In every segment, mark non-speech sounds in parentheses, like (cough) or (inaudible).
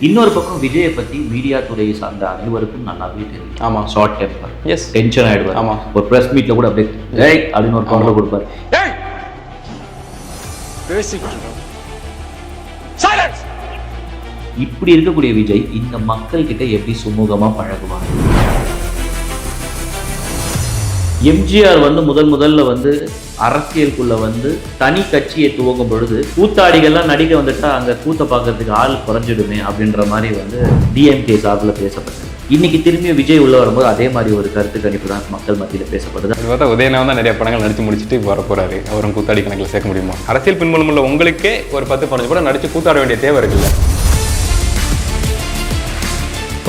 இன்னொரு பக்கம் விஜயை பத்தி மீடியா துறையை சார்ந்த அனைவருக்கும் நல்லாவே தெரியும். ஆமா. ஷார்ட் டெம்பர் எஸ் டென்ஷன் ஆயிடுவார். ஆமா. ஒரு பிரஸ் மீட்ல கூட அப்படியே ஏய் அப்படின்னு ஒரு குரல் கொடுப்பாரு. இப்படி இருக்கக்கூடிய விஜய் இந்த மக்கள் கிட்ட எப்படி சுமூகமா பழகுவாங்க எம்ஜிஆர் வந்து முதல் முதல்ல வந்து அரசியலுக்குள்ள வந்து தனி கட்சியை துவங்கும் பொழுது கூத்தாடிகள்லாம் நடிக்க வந்துட்டா அங்க கூத்த பார்க்கறதுக்கு ஆள் குறைஞ்சிடுமே அப்படின்ற மாதிரி வந்து டிஎம்கே சார்பில் பேசப்பட்டது. இன்னைக்கு திரும்பி விஜய் உள்ள வரும்போது அதே மாதிரி ஒரு கருத்து கணிப்பு தான் மக்கள் மத்தியில் பேசப்படுது. இது பார்த்தா உதயநாதன் தான் நிறைய படங்கள் நடிச்சு முடிச்சுட்டு வர போறாரு அவரும் கூத்தாடி கணக்கில் சேர்க்க முடியுமா? அரசியல் பின்புலம் உள்ள உங்களுக்கே ஒரு பத்து பதினஞ்சு படம் நடிச்சு கூத்தாட வேண்டிய தேவை இருக்குல்ல?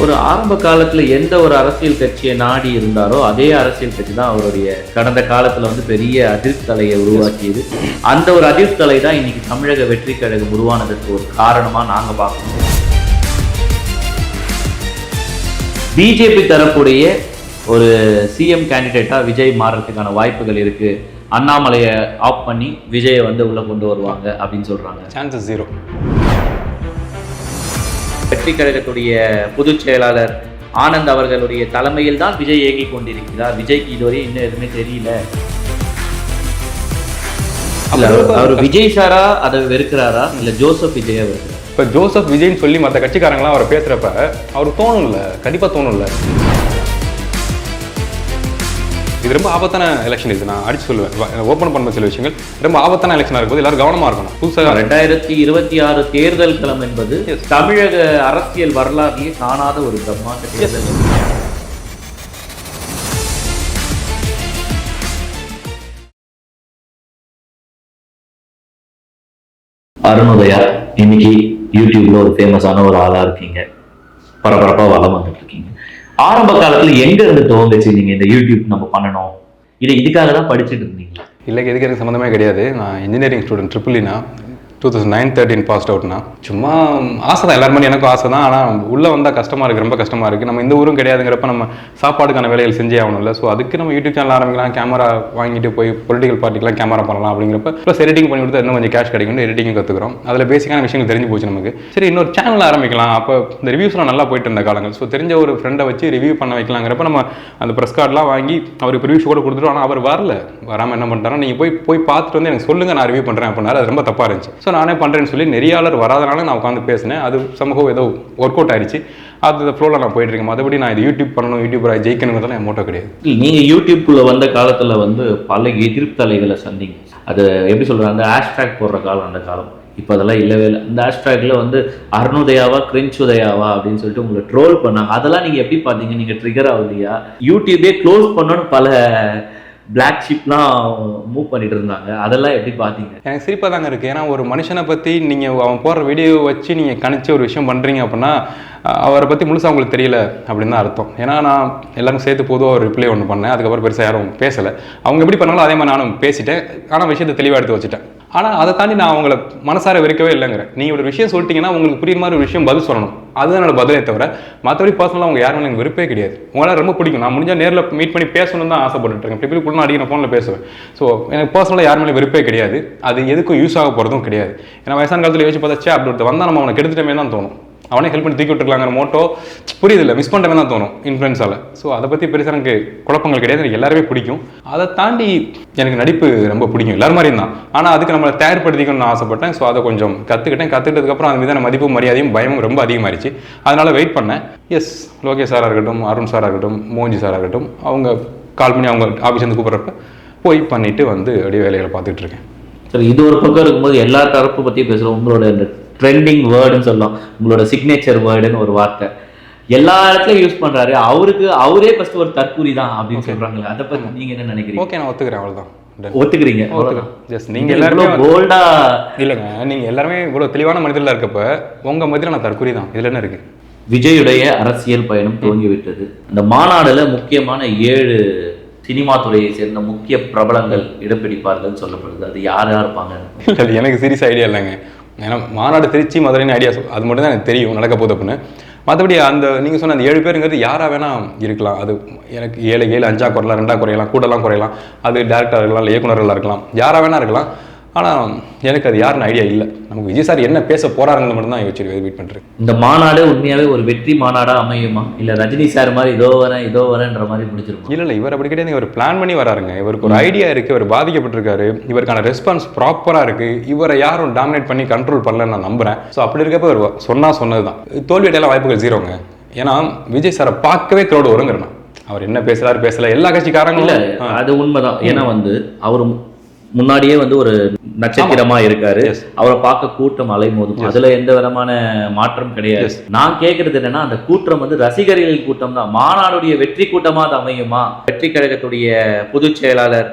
ஒரு ஆரம்ப காலத்துல எந்த ஒரு அரசியல் கட்சியை நாடி இருந்தாரோ அதே அரசியல் கட்சி தான் அவருடைய கடந்த காலத்துல வந்து பெரிய அதிர்ஷ்டலையை உருவாக்கியது. அந்த ஒரு அதிர்த்தலை தான் இன்னைக்கு தமிழக வெற்றி கழகம் உருவானதற்கு ஒரு காரணமா நாங்க பார்க்கணும் பிஜேபி தரப்புடைய ஒரு சிஎம் கேண்டிடேட்டா விஜய் மாறுறதுக்கான வாய்ப்புகள் இருக்கு. அண்ணாமலையை ஆஃப் பண்ணி விஜயை வந்து உள்ள கொண்டு வருவாங்க அப்படின்னு சொல்றாங்க. சான்சஸ் ஜீரோ வெற்றி கழகத்துடைய பொதுச் செயலாளர் ஆனந்த் அவர்களுடைய தலைமையில் தான் விஜய் இயங்கிக் கொண்டிருக்கிறார். விஜய்க்கு இதுவரை இன்னும் எதுவுமே தெரியல. அவர்- அவர் விஜய் சாரா அதை வெறுக்கிறாரா? இல்ல ஜோசப் விஜயா வெறுக்கிறாரா? இப்போ ஜோசப் விஜய்னு சொல்லி மற்ற கட்சிக்காரங்களாம் அவரை பேசுறப்ப அவருக்கு தோணும்ல கண்டிப்பா தோணும்ல இது ரொம்ப ஆபத்தான எலெக்ஷன் இது. நான் அடிச்சு சொல்லுவேன். ஓப்பன் பண்ண சில விஷயங்கள். ரொம்ப ஆபத்தான எலெக்ஷனாக இருக்கும்போது எல்லாரும் கவனமா இருக்கணும். புதுசாக ரெண்டாயிரத்தி இருபத்தி ஆறு தேர்தல் களம் என்பது தமிழக அரசியல் வரலாற்றிலே காணாத ஒரு பிரம்மாண்ட தேர்தல் அருணுதயா இன்னைக்கு யூடியூப்ல ஒரு ஃபேமஸான ஒரு ஆளா இருக்கீங்க. பரபரப்பா வளம் வந்துட்டு இருக்கீங்க. ஆரம்ப காலத்துல எங்க இருந்து துவங்குச்சு நீங்க இந்த யூடியூப் நம்ம பண்ணணும்? இதை இதுக்காக தான் படிச்சுட்டு இருந்தீங்களா? இல்லை இதுக்கு எனக்கு சம்மந்தமே கிடையாது. நான் engineering student ட்ரிபிள்னா two thousand nine thirteen passed அவுட்னா சும்மா ஆசை தான் எல்லாருமே எனக்கும் ஆசை தான் ஆனால் உள்ளே வந்தால் கஷ்டமாக இருக்குது ரொம்ப கஷ்டமாக இருக்குது நம்ம இந்த ஊரும் கிடையாதுங்கிறப்ப நம்ம சாப்பாடுக்கான வேலைகள் செஞ்சே ஆகணும்ல. ஸோ அதுக்கு நம்ம யூடியூப் சேனல் ஆரம்பிக்கலாம் கேமரா வாங்கிட்டு போய் பொலிட்டிக்கல் பார்ட்டிக்கெலாம் கேமரா பண்ணலாம் அப்படிங்கிறப்ப ப்ளஸ் எடிட்டிங் பண்ணி கொடுத்தா இன்னும் கொஞ்சம் கேஷ் கிடைக்கும் எடிட்டிங் கற்றுக்குறோம் அதில் பேசிக்கான விஷயங்கள் தெரிஞ்சு போச்சு நமக்கு. சரி இன்னொரு சேனல் ஆரம்பிக்கலாம். அப்போ இந்த ரிவ்யூஸ்லாம் நல்லா போயிட்டு இருந்த காலங்கள். ஸோ தெரிஞ்ச ஒரு ஃப்ரெண்டை வச்சு ரிவ்யூ பண்ண வைக்கலாங்கிறப்ப நம்ம அந்த ப்ரெஸ் கார்டெலாம் வாங்கி அவருக்கு ரிவ்யூஸ் கூட கொடுத்துட்டோம். ஆனால் அவர் வரல. வராமல் என்ன பண்ணுறாங்க நீங்கள் போய் போய் பார்த்துட்டு வந்து எனக்கு சொல்லுங்கள் நான் ரிவ்யூ பண்ணுறேன் அப்படின்னாரு. அது ரொம்ப தப்பாக இருந்துச்சு. ஸோ நானே பண்ணுறேன்னு சொல்லி நெறியாளர் வராதனால நான் உட்காந்து பேசினேன். அது சமூகம் ஏதோ ஒர்க் அவுட் ஆயிடுச்சு. அது ஃப்ளோவில் நான் போயிட்டுருக்கேன் மற்றபடி நான் இது யூடியூப் பண்ணணும் யூடியூபராக ஜெயிக்கணுங்கிறதுலாம் என் மோட்டோ கிடையாது. நீங்கள் யூடியூப்பில் வந்த காலத்தில் வந்து பல எதிர்த்தலைகளை சந்திங்க. அது எப்படி சொல்றாங்க அந்த ஹேஷ்டேக் போடுற காலம் அந்த காலம். இப்போ அதெல்லாம் இல்லவே இல்லை. அந்த ஹேஷ்டேக்ல வந்து அருணுதயாவா கிரிஞ்சுதயாவா அப்படின்னு சொல்லிட்டு உங்களை ட்ரோல் பண்ணாங்க. அதெல்லாம் நீங்கள் எப்படி பார்த்தீங்க? நீங்கள் ட்ரிகர் ஆகுதியா? யூடியூபே க்ளோஸ் பண்ணணும்னு பல பிளாக் ஷிப்லாம் மூவ் பண்ணிட்டு இருந்தாங்க. அதெல்லாம் எப்படி பார்த்தீங்க எனக்கு சிரிப்பாக தாங்க இருக்குது ஏன்னா ஒரு மனுஷனை பற்றி நீங்கள் அவன் போடுற வீடியோ வச்சு நீங்கள் கணிச்சு ஒரு விஷயம் பண்ணுறீங்க அப்படின்னா அவரை பற்றி முழுசாக உங்களுக்கு தெரியல அப்படின்னு தான் அர்த்தம். ஏன்னா நான் எல்லாரும் சேர்த்து பொதுவாக ஒரு ரிப்ளை ஒன்று பண்ணேன். அதுக்கப்புறம் பெருசாக யாரும் பேசலை. அவங்க எப்படி பண்ணாலும் அதே மாதிரி நானும் பேசிட்டேன். ஆனால் விஷயத்தை தெளிவாக எடுத்து வச்சுட்டேன். ஆனால் அதை தாண்டி நான் அவங்கள மனசார வெறுக்கவே இல்லைங்கிறேன். நீங்கள் ஒரு விஷயம் சொல்லிட்டீங்கன்னா உங்களுக்கு புரியுற மாதிரி ஒரு விஷயம் பதில் சொல்லணும். அதுதான் என்னோட பதிலே தவிர மற்றபடி பர்சனலாக அவங்க யாரும் எனக்கு வெறுப்பே கிடையாது. உங்களால் ரொம்ப பிடிக்கும். நான் முடிஞ்சால் நேரில் மீட் பண்ணி பேசணும்னு தான் ஆசைப்பட்டுருக்கேன் இப்படி கூட அடிக்கிற ஃபோனில் பேசுவேன். ஸோ எனக்கு பர்சனலாக யார் மேலே வெறுப்பே கிடையாது. அது எதுக்கும் யூஸ் ஆக போகிறதும் கிடையாது. ஏன்னா வயசான காலத்தில் யோசிச்சு பார்த்தா அப்படி ஒருத்தர் வந்தால் நம்ம அவனை கெடுத்துட்டமே தான் தோணும். அவனே ஹெல்ப் பண்ணி தூக்கி விட்டுருக்கலாங்கிற மோட்டோ புரியுது இல்லை மிஸ் பண்ணுறவன் தான் தோணும் இன்ஃப்ளூயன்ஸால் ஸோ அதை பற்றி பெருசாக எனக்கு குழப்பங்கள் கிடையாது எனக்கு எல்லாருமே பிடிக்கும். அதை தாண்டி எனக்கு நடிப்பு ரொம்ப பிடிக்கும் எல்லாரும் மாதிரியும் தான். ஆனால் அதுக்கு நம்மளை தயார்படுத்திக்கணும்னு ஆசைப்பட்டேன். ஸோ அதை கொஞ்சம் கற்றுக்கிட்டேன் கற்றுக்கிட்டதுக்கப்புறம் அது மீதான மதிப்பு மரியாதையும் பயமும் ரொம்ப அதிகமாகிடுச்சு அதனால் வெயிட் பண்ணேன். எஸ் லோகேஷ் சாராக இருக்கட்டும் அருண் சாராக இருக்கட்டும் மோஞ்சி சாராக இருக்கட்டும் அவங்க கால் பண்ணி அவங்க ஆஃபீஸ் வந்து கூப்பிட்றப்ப போய் பண்ணிட்டு வந்து அப்படியே வேலைகளை பார்த்துட்டு இருக்கேன். சரி இது ஒரு பக்கம் இருக்கும்போது எல்லா தரப்பு பற்றியும் பேசுகிறோம் உங்களோட ட்ரெண்டிங் வேர்டுன்னு சொல்லலாம் உங்களோட சிக்னேச்சர் வேர்டுன்னு ஒரு வார்த்தை. எல்லா இடத்துலயும் யூஸ் பண்றாரு. அவருக்கு அவரே ஃபர்ஸ்ட் ஒரு தற்கூரி தான் அப்படின்னு சொல்றாங்களே அதை பத்தி நீங்க என்ன நினைக்கிறீங்க? ஓகே நான் ஒத்துக்கிறேன் அவ்வளோதான் ஒத்துக்கிறீங்க? ஜஸ்ட் நீங்கள் எல்லாருமே போல்டா இல்லைங்க நீங்கள் எல்லாருமே இவ்வளோ தெளிவான மனிதர்களாக இருக்கப்ப உங்கள் மத்தியில் நான் தற்கொலை தான். இதில் என்ன இருக்குது விஜயுடைய அரசியல் பயணம் துவங்கி விட்டது அந்த மாநாடுல முக்கியமான ஏழு சினிமா துறையை சேர்ந்த முக்கிய பிரபலங்கள் இடம் பிடிப்பார்கள் சொல்லப்படுது. அது யார் யார் இருப்பாங்க (laughs) எனக்கு சீரியஸ் ஐடியா இல்லைங்க. ஏன்னா மாநாடு திருச்சி மதுரைன்னு ஐடியா அது மட்டும் தான் எனக்கு தெரியும் நடக்க போகுது அப்படின்னு. மற்றபடி அந்த நீங்கள் சொன்ன அந்த ஏழு பேருங்கிறது யாராக வேணால் இருக்கலாம். அது எனக்கு ஏழு ஏழு அஞ்சா குறையலாம் ரெண்டா குறையலாம் கூடலாம் குறையலாம். அது டேரக்டர் இருக்கலாம் இல்லை இயக்குனர்களாக இருக்கலாம். யாராக வேணா இருக்கலாம். ஆனால் எனக்கு அது யாருன்னு ஐடியா இல்லை. நமக்கு விஜய் சார் என்ன பேச போறாருன்னு மட்டும் தான் யோசிச்சு வெயிட் பண்ணுறேன் இந்த மாநாடு உண்மையாவே ஒரு வெற்றி மாநாடா அமையுமா? இல்ல ரஜினி சார் மாதிரி இதோ வரேன் இதோ வரேன்ற மாதிரி முடிச்சிருமா இல்லை இல்லை இவர் அப்படி கிடையாது. இவர் பிளான் பண்ணி வராருங்க. இவருக்கு ஒரு ஐடியா இருக்கு இவர் பாதிக்கப்பட்டிருக்காரு. இவருக்கான ரெஸ்பான்ஸ் ப்ராப்பரா இருக்கு. இவரை யாரும் டாமினேட் பண்ணி கண்ட்ரோல் பண்ணலன்னு நான் நம்புறேன். ஸோ அப்படி இருக்கப்ப இவர் சொன்னா சொன்னதுதான். தோல்வி அடையலாம் வாய்ப்புகள் ஜீரோங்க ஏன்னா விஜய் சாரை பார்க்கவே க்ரௌடு வருங்கிறேன் அவர் என்ன பேசுறாரு பேசல. எல்லா கட்சிக்காரங்களும் அது உண்மைதான். ஏன்னா வந்து அவர் முன்னாடியே வந்து ஒரு நட்சத்திரமா இருக்காரு. அவரை பார்க்க கூட்டம் அலைமோதும். அதுல எந்த விதமான மாற்றம் கிடையாது. நான் கேக்குறது என்னன்னா அந்த கூட்டம் வந்து ரசிகர்கள் கூட்டம் தான் மாநாடுடைய வெற்றி கூட்டமா அது அமையுமா? வெற்றி கழகத்துடைய பொதுச் செயலாளர்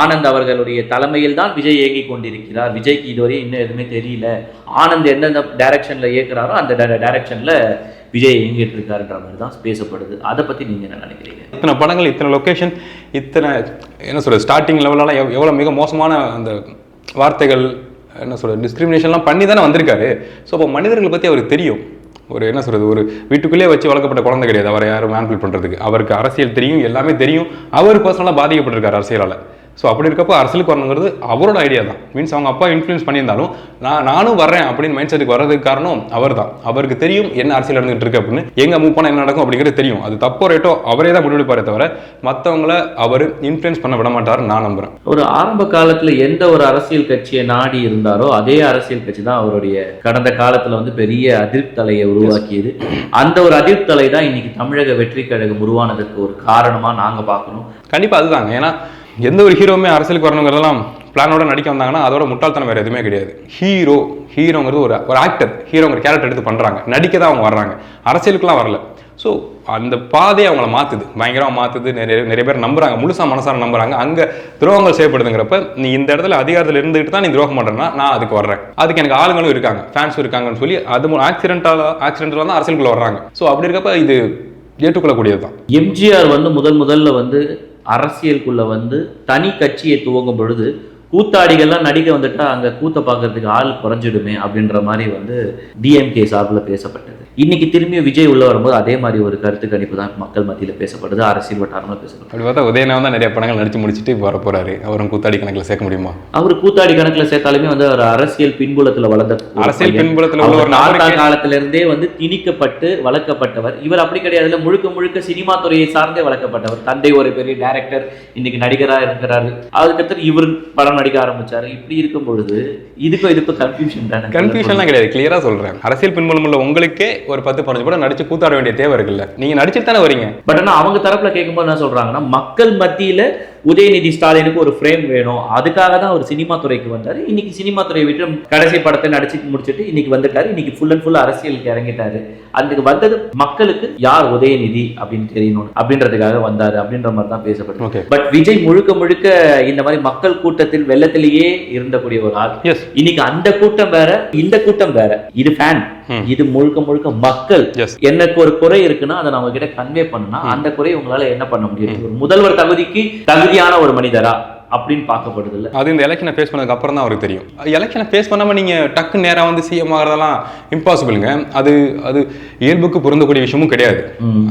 ஆனந்த் அவர்களுடைய தலைமையில் தான் விஜய் இயங்கிக் கொண்டிருக்கிறார். விஜய்க்கு இதுவரை இன்னும் எதுவுமே தெரியல. ஆனந்த் எந்தெந்த டைரக்ஷன்ல இயக்குறாரோ அந்த டைரக்ஷன்ல விஜய் இயங்கிட்டு இருக்காருன்ற மாதிரி தான் பேசப்படுது. அதை பற்றி நீங்கள் என்ன நினைக்கிறீங்க? இத்தனை படங்கள் இத்தனை லொக்கேஷன் இத்தனை என்ன சொல்கிறது ஸ்டார்டிங் லெவலெல்லாம் எவ் எவ்வளோ மிக மோசமான அந்த வார்த்தைகள் என்ன சொல்கிறது டிஸ்கிரிமினேஷன்லாம் பண்ணி தானே வந்திருக்காரு. ஸோ அப்போ மனிதர்களை பற்றி அவருக்கு தெரியும். ஒரு என்ன சொல்கிறது ஒரு வீட்டுக்குள்ளேயே வச்சு வளர்க்கப்பட்ட குழந்தை கிடையாது. அவரை யாரும் மேன்பிள் பண்ணுறதுக்கு அவருக்கு அரசியல் தெரியும் எல்லாமே தெரியும். அவர் பர்சனலாக பாதிக்கப்பட்டிருக்காரு அரசியலால். ஸோ அப்படி இருக்கப்போ அரசியலுக்கு வரணுங்கிறது அவரோட ஐடியா தான். மீன்ஸ் அவங்க அப்பா இன்ஃப்ளூயன்ஸ் பண்ணியிருந்தாலும் நான் நானும் வர்றேன் அப்படின்னு மைண்ட் செட்டுக்கு வர்றதுக்கு காரணம் அவர் தான் அவருக்கு தெரியும் என்ன அரசியல் நடந்துகிட்டு இருக்கு அப்படின்னு எங்கே மூவ் பண்ணால் என்ன நடக்கும் அப்படிங்கிறது தெரியும். அது தப்போ ரேட்டோ அவரே தான் முடிவெடுப்பாரே தவிர மற்றவங்கள அவர் இன்ஃப்ளூயன்ஸ் பண்ண விட மாட்டார் நான் நம்புறேன். ஒரு ஆரம்ப காலத்துல எந்த ஒரு அரசியல் கட்சியை நாடி இருந்தாரோ அதே அரசியல் கட்சி தான் அவருடைய கடந்த காலத்துல வந்து பெரிய அதிர்ப்தலையை உருவாக்கியது. அந்த ஒரு அதிர்ப்தலை தான் இன்னைக்கு தமிழக வெற்றி கழகம் உருவானதற்கு ஒரு காரணமா நாங்க பார்க்கணும். கண்டிப்பாக அதுதாங்க. ஏன்னா எந்த ஒரு ஹீரோவுமே அரசியலுக்கு வரணுங்கிறதெல்லாம் பிளானோட நடிக்க வந்தாங்கன்னா அதோட முட்டாள்தனம் வேறு எதுவுமே கிடையாது. ஹீரோ ஹீரோங்கிறது ஒரு ஒரு ஆக்டர் ஹீரோங்கிற கேரக்டர் எடுத்து பண்ணுறாங்க நடிக்க தான் அவங்க வர்றாங்க. அரசியலுக்குலாம் வரல. ஸோ அந்த பாதையை அவங்கள மாற்றுது பயங்கரமாக மாற்றுது நிறைய நிறைய பேர் நம்புறாங்க. முழுசாக மனசார நம்புறாங்க. அங்கே துரோகங்கள் செய்யப்படுதுங்கிறப்ப நீ இந்த இடத்துல அதிகாரத்தில் இருந்துகிட்டு தான் நீ துரோகம் பண்ணுறேன்னா நான் அதுக்கு வர்றேன். அதுக்கு எனக்கு ஆளுங்களும் இருக்காங்க. ஃபேன்ஸும் இருக்காங்கன்னு சொல்லி அது ஆக்சிடென்ட்டால் ஆக்சிடென்ட்டில் தான் அரசியலுக்குள்ளே வர்றாங்க. ஸோ அப்படி இருக்கப்ப இது ஏற்றுக்கொள்ளக்கூடியது தான் எம்ஜிஆர் வந்து முதல் முதல்ல வந்து அரசியலுக்குள்ளே வந்து தனி கட்சியை துவங்கும் பொழுது கூத்தாடிகள்லாம் நடிக்க வந்துட்டா அங்கே கூத்த பார்க்கறதுக்கு ஆள் குறைஞ்சிடுமே அப்படின்ற மாதிரி வந்து டிஎம்கே சார்பில் பேசப்பட்டது. இன்னைக்கு திரும்பி விஜய் உள்ள வரும்போது அதே மாதிரி ஒரு கருத்து கணிப்பு தான் மக்கள் மத்தியில பேசப்படுது அரசியல் வட்டாரங்களும் பேசப்படுது. அப்படி பார்த்தா உதயநாதன் தான் நிறைய படங்கள் நடிச்சு முடிச்சுட்டு வர போறாரு அவரும் கூத்தாடி கணக்கில் சேர்க்க முடியுமா? அவர் கூத்தாடி கணக்குல சேர்த்தாலுமே வந்து அவர் அரசியல் பின்புலத்துல வளர்ந்த அரசியல். பின்புலத்தில் உள்ள ஒரு தாத்தா நபருக்கு காலத்துல இருந்தே வந்து திணிக்கப்பட்டு வளர்க்கப்பட்டவர். இவர் அப்படி கிடையாது இல்ல. முழுக்க முழுக்க சினிமா துறையை சார்ந்தே வளர்க்கப்பட்டவர். தந்தை ஒரு பெரிய டைரக்டர் இன்னைக்கு நடிகரா இருக்கிறாரு. அதுக்கடுத்து இவர் படம் நடிக்க ஆரம்பிச்சாரு. இப்படி இருக்கும் பொழுது இதுக்கும் இதுக்கும் கன்ஃபியூஷன் தானே. கன்ஃபியூஷன்லாம் கிடையாது. கிளியரா சொல்றேன். அரசியல் பின்புலம் உள்ள உங்களுக்கே ஒரு பத்து பதினஞ்சு படம் நடிச்சு கூத்தாட வேண்டிய தேவை இருக்குல்ல. நீங்க நடிச்சுட்டு தானே வரீங்க. பட் ஆனா அவங்க தரப்புல கேட்கும்போது என்ன சொல்றாங்கன்னா மக்கள் மத்தியில உதயநிதி ஸ்டாலினுக்கு ஒரு ஃப்ரேம் வேணும். அதுக்காக தான் அவர் சினிமா துறைக்கு வந்தாரு. இன்னைக்கு சினிமா துறையை விட்டு கடைசி படத்தை நடிச்சு முடிச்சுட்டு இன்னைக்கு வந்துட்டாரு இன்னைக்கு ஃபுல் அண்ட் ஃபுல் அரசியலுக்கு இறங்கிட்டாரு. அதுக்கு வந்தது மக்களுக்கு யார் உதயநிதி அப்படின்னு தெரியணும். அப்படின்றதுக்காக வந்தாரு அப்படின்ற மாதிரி தான் பேசப்படுது பட் விஜய் முழுக்க முழுக்க இந்த மாதிரி மக்கள் கூட்டத்தில் வெள்ளத்திலேயே இருந்தக்கூடிய ஒரு ஆள். இன்னைக்கு அந்த கூட்டம் வேற இந்த கூட்டம் வேற. இது ஃபேன் ம். இது முழுக்க முழுக்க மக்கள். எனக்கு ஒரு குறை இருக்குன்னா அதை நான் உங்ககிட்ட கன்வே பண்ணா அந்த குறையை உங்களால என்ன பண்ண முடியும்? ஒரு முதல்வர் தகுதிக்கு தகுதியான ஒரு மனிதரா? அப்படின்னு பார்க்கப்படுது இல்ல அது இந்த எலெக்ஷனை ஃபேஸ் பண்ணதுக்கு அப்புறம் தான் அவருக்கு தெரியும். எலெக்ஷனை ஃபேஸ் பண்ணாம நீங்க டக்கு நேரா வந்து சிஎம் ஆகிறதெல்லாம் இம்பாசிபிளுங்க அது அது இயல்புக்கு பொருந்தக்கூடிய விஷயமும் கிடையாது.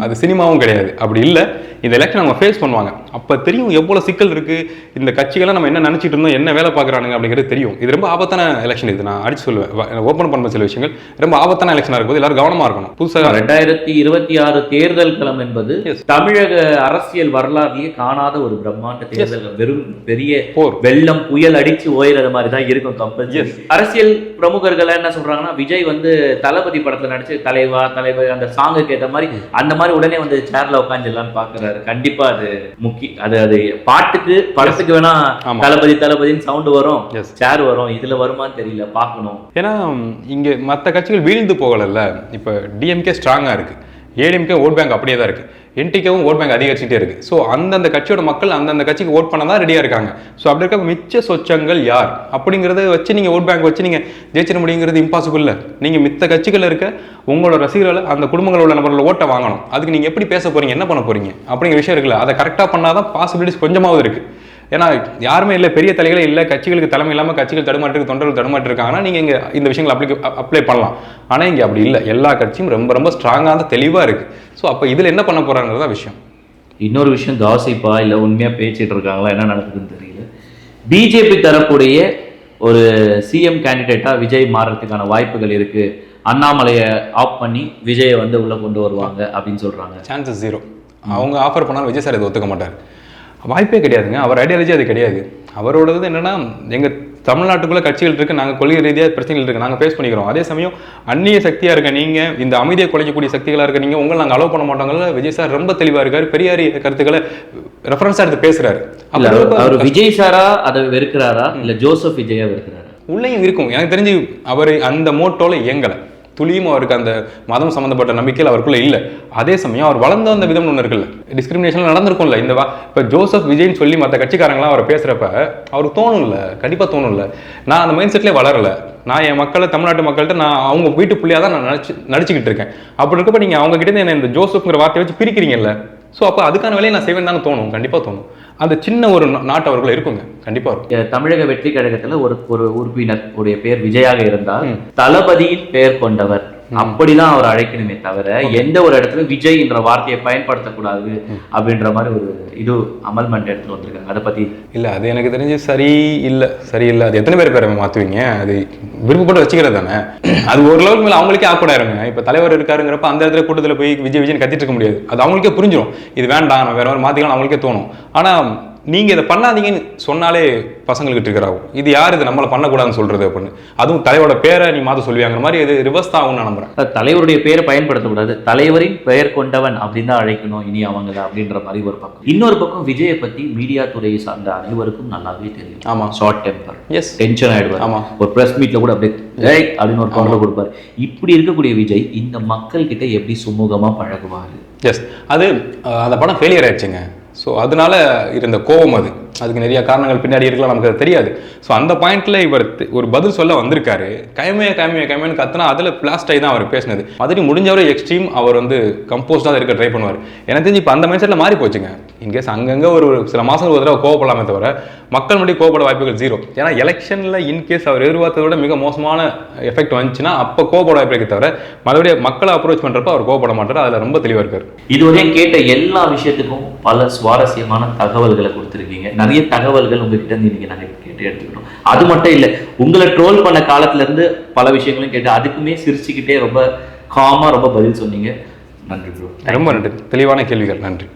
அது சினிமாவும் கிடையாது. அப்படி இல்லை. இந்த எலெக்ஷன் அவங்க ஃபேஸ் பண்ணுவாங்க. அப்போ தெரியும் எவ்வளோ சிக்கல் இருக்கு. இந்த கட்சிகள்லாம் நம்ம என்ன நினைச்சிட்டு இருந்தோம் என்ன வேலை பார்க்குறானுங்க அப்படிங்கிறது தெரியும். இது ரொம்ப ஆபத்தான எலெக்ஷன் இது. நான் அடிச்சு சொல்லுவேன். ஓப்பன் பண்ண சில விஷயங்கள். ரொம்ப ஆபத்தான எலெக்ஷனாக இருக்கும்போது எல்லாரும் கவனமா இருக்கணும். புதுசாக ரெண்டாயிரத்தி இருபத்தி ஆறு தேர்தல் களம் என்பது. தமிழக அரசியல் வரலாறுலயே காணாத ஒரு பிரம்மாண்ட தேர்தல் வெறும் பெரிய போர். வெள்ளம் புயல் அடிச்சு ஓயிறது மாதிரி தான் இருக்கும் கம்பல்சரி அரசியல் பிரமுகர்கள் என்ன சொல்றாங்கன்னா விஜய் வந்து தளபதி படத்துல நடிச்சு தலைவா தலைவர் அந்த சாங்குக்கு ஏத்த மாதிரி அந்த மாதிரி உடனே வந்து சேர்ல உட்காந்துலான்னு பாக்குறாரு. கண்டிப்பா அது முக்கிய அது அது பாட்டுக்கு படத்துக்கு வேணா. தளபதி தளபதின்னு சவுண்ட் வரும். சேர் வரும் இதுல வருமான்னு தெரியல பார்க்கணும். ஏன்னா இங்கே மற்ற கட்சிகள் வீழ்ந்து போகலைல்ல. இப்போ டிஎம்கே ஸ்ட்ராங்காக இருக்குது ஏடிஎம்கே ஓட் பேங்க் அப்படியே தான் இருக்குது என்டிகேவும் ஓட் பேங்க் அதிகரிச்சுட்டே இருக்குது ஸோ அந்தந்த கட்சியோட மக்கள் அந்தந்த கட்சிக்கு ஓட் பண்ண தான் ரெடியாக இருக்காங்க. ஸோ அப்படி இருக்க மிச்ச சொச்சங்கள் யார்? அப்படிங்கிறத வச்சு நீங்கள் ஓட் பேங்க் வச்சு நீங்கள் ஜெயிச்சிட முடியுங்கிறது இம்பாசிபிள் இல்லை நீங்கள் மித்த கட்சிகள் இருக்க உங்களோட ரசிகர்களை அந்த குடும்பங்களோட நபர்களோட ஓட்டை வாங்கணும். அதுக்கு நீங்கள் எப்படி பேச போகிறீங்க என்ன பண்ண போகிறீங்க அப்படிங்கிற விஷயம் இருக்குல்ல. அதை கரெக்டாக பண்ணால் தான் பாசிபிலிட்டிஸ் கொஞ்சமாவது இருக்குது ஏன்னா யாருமே இல்லை பெரிய தலைகளே இல்லை கட்சிகளுக்கு தலைமை இல்லாமல் கட்சிகள் தடுமாட்டிருக்கு தொண்டர்கள் தடுமாட்டி இருக்காங்கன்னா நீங்கள் இங்கே இந்த விஷயங்களை அப்ளை அப்ளை பண்ணலாம். ஆனால் இங்கே அப்படி இல்லை. எல்லா கட்சியும் ரொம்ப ரொம்ப ஸ்ட்ராங்காக தெளிவாக இருக்குது ஸோ அப்போ இதில் என்ன பண்ண போகிறாங்கிறது விஷயம். இன்னொரு விஷயம் காசிப்பா இல்ல உண்மையா பேசிட்டு இருக்காங்களா? என்ன நடக்குதுன்னு தெரியல. பிஜேபி தரப்புடைய ஒரு சிஎம் கேண்டிடேட்டா விஜய் மாறுறதுக்கான வாய்ப்புகள் இருக்கு. அண்ணாமலையை ஆஃப் பண்ணி விஜயை வந்து உள்ள கொண்டு வருவாங்க அப்படின்னு சொல்றாங்க. சான்சஸ் ஜீரோ அவங்க ஆஃபர் பண்ணாலும் விஜய் சார் இதை ஒத்துக்க மாட்டார். வாய்ப்பே கிடையாதுங்க. அவர் ஐடியாலஜி அது கிடையாது. அவரோடது என்னன்னா எங்க தமிழ்நாட்டுக்குள்ள கட்சிகள் இருக்கு நாங்க கொள்கை ரீதியாக பிரச்சனைகள் இருக்கு நாங்க ஃபேஸ் பண்ணிக்கிறோம். அதே சமயம் அந்நிய சக்தியா இருக்க நீங்க இந்த அமைதியை குலைக்கக்கூடிய சக்திகளா இருக்க நீங்க உங்களை நாங்க அலோவ் பண்ண மாட்டோங்கல்ல? விஜய் சார் ரொம்ப தெளிவா இருக்காரு பெரியாரி கருத்துக்களை ரெஃபரன்ஸா எடுத்து அப்ப அவர் விஜய் சாரா அதை வெறுக்கிறாரா? இல்ல ஜோசப் விஜயா வெறுக்கிறாரா? உள்ளேயும் இருக்கும். எனக்கு தெரிஞ்சு அவர் அந்த மோட்டோல இயங்கலை. துளியும் அவருக்கு அந்த மதம் சம்மந்தப்பட்ட நம்பிக்கையில் அவருக்குள்ள இல்லை. அதே சமயம் அவர் வளர்ந்த அந்த விதம்னு ஒன்று இருக்குல்ல. டிஸ்கிரிமினேஷன் நடந்திருக்கும்ல. இந்த வா இப்போ ஜோசப் விஜய்னு சொல்லி மற்ற கட்சிக்காரங்களாம் அவர் பேசுகிறப்ப அவருக்கு தோணும்ல கண்டிப்பாக தோணும்ல நான் அந்த மைண்ட் செட்லேயே வளரல. நான் என் மக்களை தமிழ்நாட்டு மக்கள்கிட்ட நான் அவங்க வீட்டு பிள்ளையாக தான் நான் நடிச்சு நடிச்சுக்கிட்டு இருக்கேன். அப்படி இருக்கப்போ நீங்கள் அவங்ககிட்ட என்ன இந்த ஜோசப்ங்கிற வார்த்தையை வச்சு பிரிக்கிறீங்கல்ல. ஸோ அப்போ அதுக்கான வேலையை நான் செய்வேன் தானே தோணும். கண்டிப்பாக தோணும். அந்த சின்ன ஒரு நா- நாட்டு அவருக்குள்ள இருக்குங்க. கண்டிப்பாக இருக்கும். தமிழக வெற்றி கழகத்துல ஒரு ஒரு உறுப்பினர் உடைய பேர் விஜயாக இருந்தால் தளபதியின் பெயர் கொண்டவர். அப்படிதான் அவர் அழைக்கணுமே தவிர எந்த ஒரு இடத்துல விஜய் என்ற வார்த்தையை பயன்படுத்தக்கூடாது அப்படின்ற மாதிரி ஒரு இது அமல்மெண்ட் எடுத்துட்டு வந்திருக்காங்க அதை பத்தி இல்லை அது எனக்கு தெரிஞ்சு சரி இல்லை சரி இல்லை. அது எத்தனை பேர் பேரை மாற்றுவீங்க அது விருப்பப்பட்டு வச்சுக்கிறது தானே. அது ஒரு லெவலுக்கு மேலே அவங்களுக்கே ஆக்கடாயிருங்க இப்போ தலைவர் இருக்காருங்கிறப்ப அந்த இடத்துல கூட்டத்தில் போய் விஜய் விஜய்னு கத்திட்டு இருக்க முடியாது. அது அவங்களுக்கே புரிஞ்சிடும் இது வேண்டாம் நம்ம வேற மாதிரி மாற்றிக்கலாம் அவங்களுக்கே தோணும். ஆனால் நீங்கள் இதை பண்ணாதீங்கன்னு சொன்னாலே பசங்களுக்கு ட்ரிகர் ஆகும். இது யார் இது? நம்மளை பண்ணக்கூடாதுன்னு சொல்கிறது அப்படின்னு. அதுவும் தலைவரோட பேரை நீ மாற்ற சொல்லுவாங்கிற மாதிரி இது ரிவர்ஸ் தான் ஆகும்னு நான் நம்புறேன். தலைவருடைய பெயரை பயன்படுத்தக்கூடாது. தலைவரின் பெயர் கொண்டவன் அப்படின்னு தான் அழைக்கணும். இனி அவங்க அப்படின்ற மாதிரி ஒரு பக்கம். இன்னொரு பக்கம் விஜயை பத்தி மீடியா துறையை சார்ந்த அனைவருக்கும் நல்லாவே தெரியும். ஆமா. ஷார்ட் டெம்பர் எஸ் டென்ஷன் ஆயிடுவார். ஆமா. ஒரு பிரஸ் மீட்ல கூட அப்படியே அப்படின்னு ஒரு குரலை கொடுப்பாரு. இப்படி இருக்கக்கூடிய விஜய் இந்த மக்கள் கிட்ட எப்படி சுமூகமா பழகுவாரு? எஸ் அது அந்த படம் ஃபெயிலியர் ஆயிடுச்சுங்க. ஸோ அதனால இருந்த கோபம் அது. அதுக்கு நிறைய காரணங்கள் பின்னாடி இருக்கலாம் நமக்கு அது தெரியாது. ஸோ அந்த பாயிண்ட்ல இவர் ஒரு பதில் சொல்ல வந்திருக்காரு. கைமையா கைமைய கைமையன்னு கத்துனா அதில் பிளாஸ்ட் ஆகி தான் அவர் பேசினது. மாதிரி முடிஞ்சவரை எக்ஸ்ட்ரீம் அவர் வந்து கம்போஸ்டாக இருக்க ட்ரை பண்ணுவார். எனக்கு தெரிஞ்சு இப்போ அந்த மைண்ட் செட்டில் மாறி போச்சுங்க. இன்கேஸ் அங்கங்கே ஒரு சில மாதங்கள் ஒரு தடவை கோவப்படலாமே தவிர மக்கள் முன்னாடி கோவப்பட வாய்ப்புகள் ஜீரோ ஏன்னா எலெக்ஷனில் இன்கேஸ் அவர் எதிர்பார்த்ததை விட மிக மோசமான எஃபெக்ட் வந்துச்சுன்னா அப்போ கோவப்பட வாய்ப்பு இருக்க தவிர மறுபடியும் மக்களை அப்ரோச் பண்ணுறப்ப அவர் கோவப்பட மாட்டார். அதில் ரொம்ப தெளிவாக இருக்கார். இதுவரையும் கேட்ட எல்லா விஷயத்துக்கும் பல சுவாரஸ்யமான தகவல்களை கொடுத்துருக்கீங்க. நிறைய தகவல்கள் உங்ககிட்ட இருந்து இன்னைக்கு நாங்கள் கேட்டு எடுத்துக்கிட்டோம். அது மட்டும் இல்லை உங்களை ட்ரோல் பண்ண காலத்துல இருந்து பல விஷயங்களும் கேட்டு அதுக்குமே சிரிச்சுக்கிட்டே ரொம்ப காமா ரொம்ப பதில் சொன்னீங்க. நன்றி ப்ரோ ரொம்ப நன்றி. தெளிவான கேள்விகள். நன்றி.